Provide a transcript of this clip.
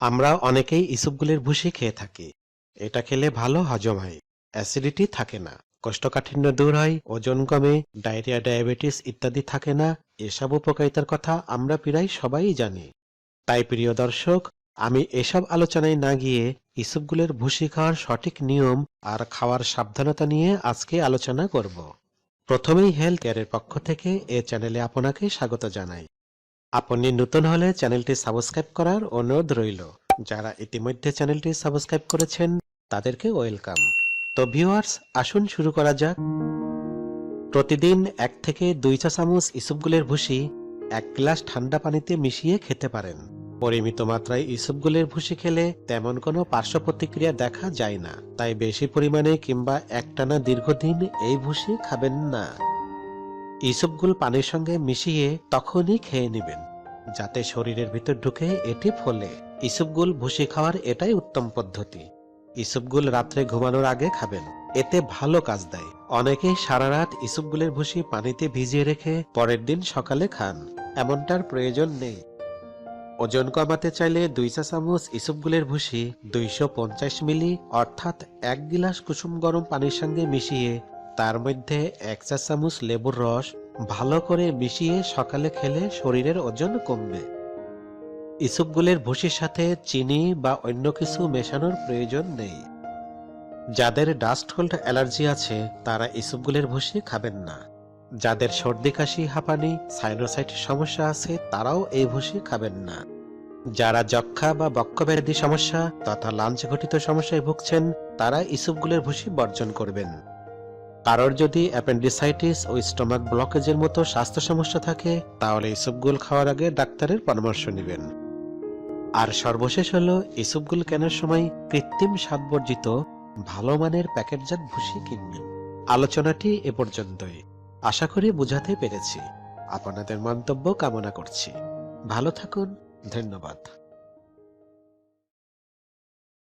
আমরা অনেকেই ইসবগুলের ভুসি খেয়ে থাকি। এটা খেলে ভালো হজম হয়। অ্যাসিডিটি থাকে না। কোষ্ঠকাঠিন্য দূর হয়, ওজন কমে, ডায়রিয়া, ডায়াবেটিস ইত্যাদি থাকে না। এসব উপকারিতার কথা আমরা প্রায় সবাই জানি। তাই প্রিয় দর্শক, আমি এসব আলোচনায় না গিয়ে ইসবগুলের ভুসি খাওয়ার সঠিক নিয়ম আর খাওয়ার সাবধানতা নিয়ে আজকে আলোচনা করব। প্রথমেই হেলথ কেয়ারের পক্ষ থেকে এ চ্যানেলে আপনাকে স্বাগত জানাই। আপনি নতুন হলে চ্যানেলটি সাবস্ক্রাইব করার অনুরোধ রইল। যারা ইতিমধ্যে চ্যানেলটি সাবস্ক্রাইব করেছেন, তাদেরকে ওয়েলকাম। তো ভিউয়ার্স, আসুন শুরু করা যাক। প্রতিদিন এক থেকে দুই চা চামচ ইসবগুলের ভুসি এক গ্লাস ঠান্ডা পানিতে মিশিয়ে খেতে পারেন। পরিমিত মাত্রায় ইসবগুলের ভুসি খেলে তেমন কোনো পার্শ্ব প্রতিক্রিয়া দেখা যায় না। তাই বেশি পরিমাণে কিংবা একটানা দীর্ঘদিন এই ভুসি খাবেন না। ইসবগুল পানির সঙ্গে মিশিয়ে তখনই খেয়ে নেবেন, যাতে শরীরের ভিতর ঢুকে এটি ফলে ইসবগুল ভুসি খাওয়ার এটাই উত্তম পদ্ধতি। ইসবগুল রাত্রে ঘুমানোর আগে খাবেন, এতে ভালো কাজ দেয়। অনেকেই সারা রাত ইসবগুলের ভুসি পানিতে ভিজিয়ে রেখে পরের দিন সকালে খান, এমনটার প্রয়োজন নেই। ওজন কমাতে চাইলে দুই চা চামচ ইসবগুলের ভুসি দুইশো পঞ্চাশ মিলি অর্থাৎ এক গিলাস কুসুম গরম পানির সঙ্গে মিশিয়ে তার মধ্যে এক চা চামচ লেবুর রস ভালো করে মিশিয়ে সকালে খেলে শরীরের ওজন কমবে। ইসবগুলের ভুসির সাথে চিনি বা অন্য কিছু মেশানোর প্রয়োজন নেই। যাদের ডাস্ট কোল্ড অ্যালার্জি আছে, তারা ইসবগুলের ভুসি খাবেন না। যাদের সর্দি, কাশি, হাঁপানি, সাইনোসাইট সমস্যা আছে, তারাও এই ভুসি খাবেন না। যারা যক্ষা বা বক্ষব্যাধি সমস্যা তথা লাঞ্চ ঘটিত সমস্যায় ভুগছেন, তারা ইসবগুলের ভুসি বর্জন করবেন। কারোর যদি অ্যাপেন্ডিসাইটিস ও স্টোমাক ব্লকেজের মতো স্বাস্থ্য সমস্যা থাকে, তাহলে ইসবগুল খাওয়ার আগে ডাক্তারের পরামর্শ নেবেন। আর সর্বশেষ হলো ইসবগুল কেনার সময় কৃত্রিম স্বাদ বর্জিত, ভালো মানের প্যাকেটজাত ভুসি কিনবেন। আলোচনাটি এ পর্যন্তই। আশা করি বুঝাতে পেরেছি। আপনাদের মন্তব্য কামনা করছি। ভালো থাকুন, ধন্যবাদ।